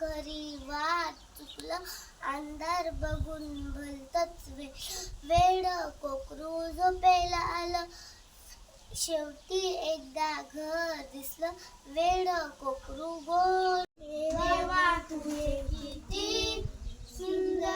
घरी वाट चुकलं अंधार बघून भलतच वेड कोकरू झोपेला आलं. शेवटी एकदा घर दिसलं वेड कोकरू गोल. देवा तुझे किती सुंदर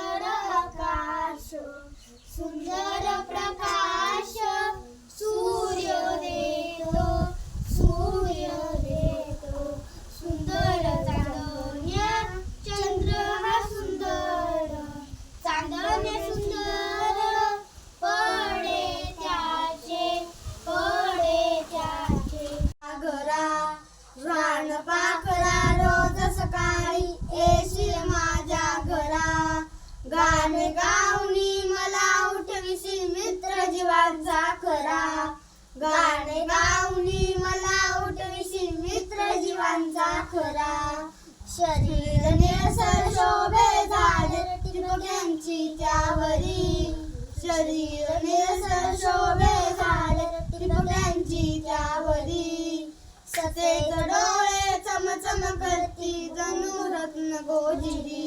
गाणे गाऊनी मला उठविशील मित्र जीवांचा खरा गाणे गाऊनी मला उठविशील मित्र जीवांचा खरा शरीर निळसर शोभे झाले टिपक्यांची त्यावरी. शरीर निळसर शोभे झाले टिपक्यांची त्यावरी. सते डोळे चमचम करती जणू रत्न गोजिरी.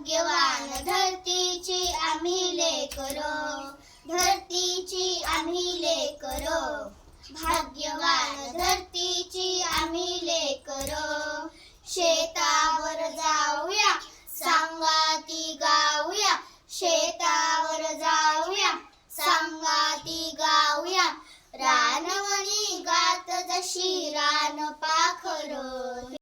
भाग्यवान धरतीची आम्ही लेकरो धरतीची आम्ही लेकरो भाग्यवान धरतीची आम्ही लेकरो शेतावर जाऊया सांगाती गाऊया. शेतावर जाऊया सांगाती गाऊया. रानवणी गात जशी रान पाखरो.